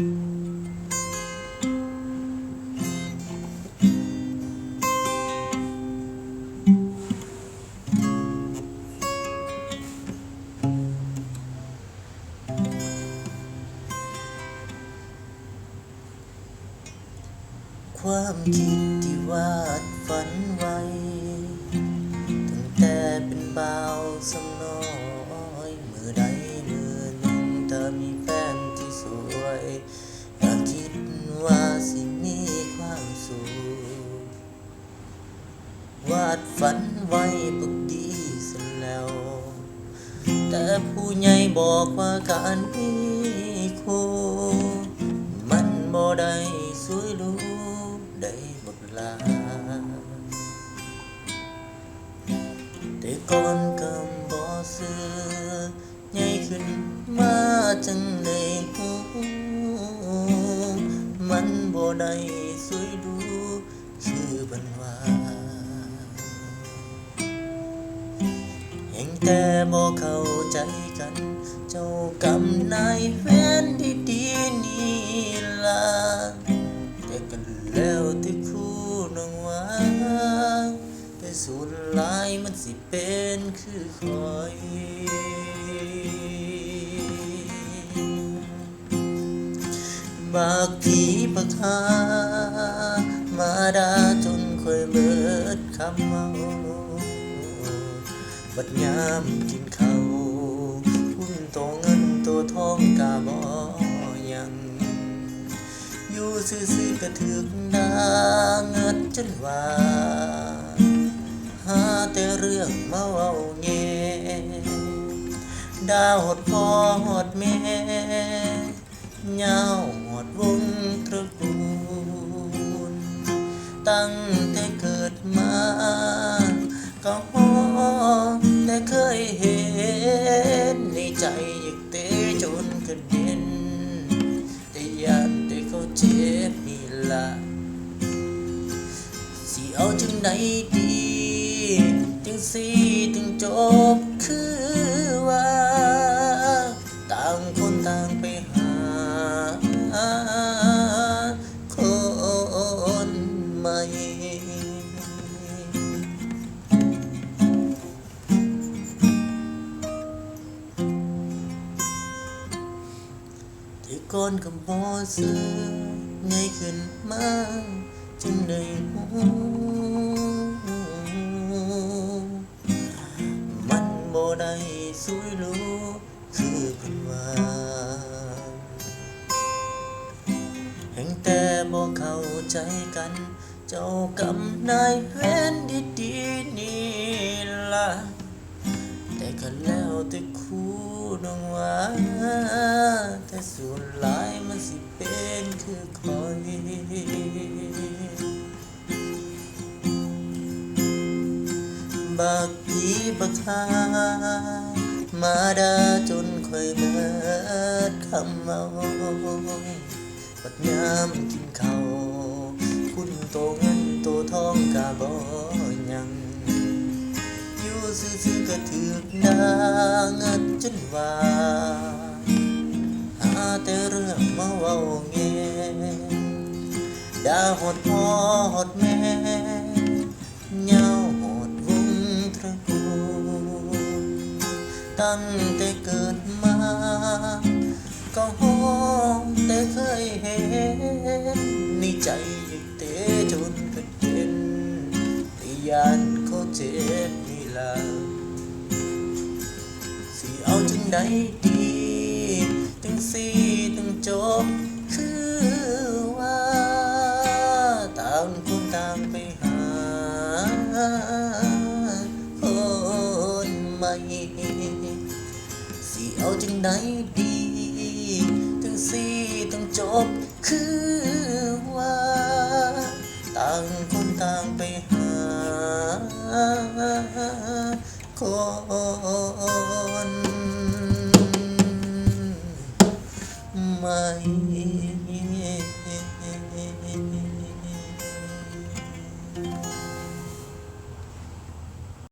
ความคิดที่วาดฝันไว้ตั้งแต่เป็นเบาสำ วาดฝันไว้บุกดีเสร็จแล้ว แต่ผู้ใหญ่บอกว่าการมีคู่มันบ่ได้สวยหรู้ได้บักลา แต่ก่อนกำบ่เสือใหญ่ขึ้นมาจังได้หูมันบ่ได้สวยหรู้คือบันว่า แต่บ่เข้าใจกัน เจ้ากำนายแฟนดีๆนี่ล่ะแต่กันแล้วที่คู่น้องว่าแต่สุดลายมันสิเป็นคือคอยบากผีบักหามาดาจนค่อยเบิดคำเมา บัดยามกินข้าวหุ้นโตเงินโตทองกาบอยัง อยู่ซื่อๆก็ถึกดาเงิดจนว่าหาแต่เรื่องมาเว้าแย่ดาวหดพ่อหดแม่ยา องแต่เคยเห็น ในใจอยากเตะจนกระเด็นแต่ยานแต่เขาเจ็บนี่ละสิเอาจังใดดีจังสีถึงจบ ก่อนก็บ่ซื้อไงขึ้นมาจึงได้หูมันบ่ได้สวยรู้คือเพิ่นว่าแห่งแต่บ่เข้าใจกัน เจ้ากำนายแฟนดีๆนี่ล่ะแต่ก็แล้วแต่คู่น้องว่า บักผีบักหามาดาจนค่อยเบิดคำเมาบัดยามกินเขาคุณโตเงินโตทองกะบ่ยัง อยู่ซื่อๆก็ถึกดาเงิดจนว่าหาแต่เรื่องมาเว้าแง่ดาหดพ่อหดแม่เงา ระกูลตั้งแต่เกิดมา ก็ห้องแต่เคยเห็นในใจอยากเตะจนกระเด็นต่ยานเขาเจ็บนี่ล่ะสิเอาจังใดดีจังสิต้องจบคือ สิเอาจังใดดีถึงสิต้องจบคือว่าต่างคนต่างไปหาคนใหม่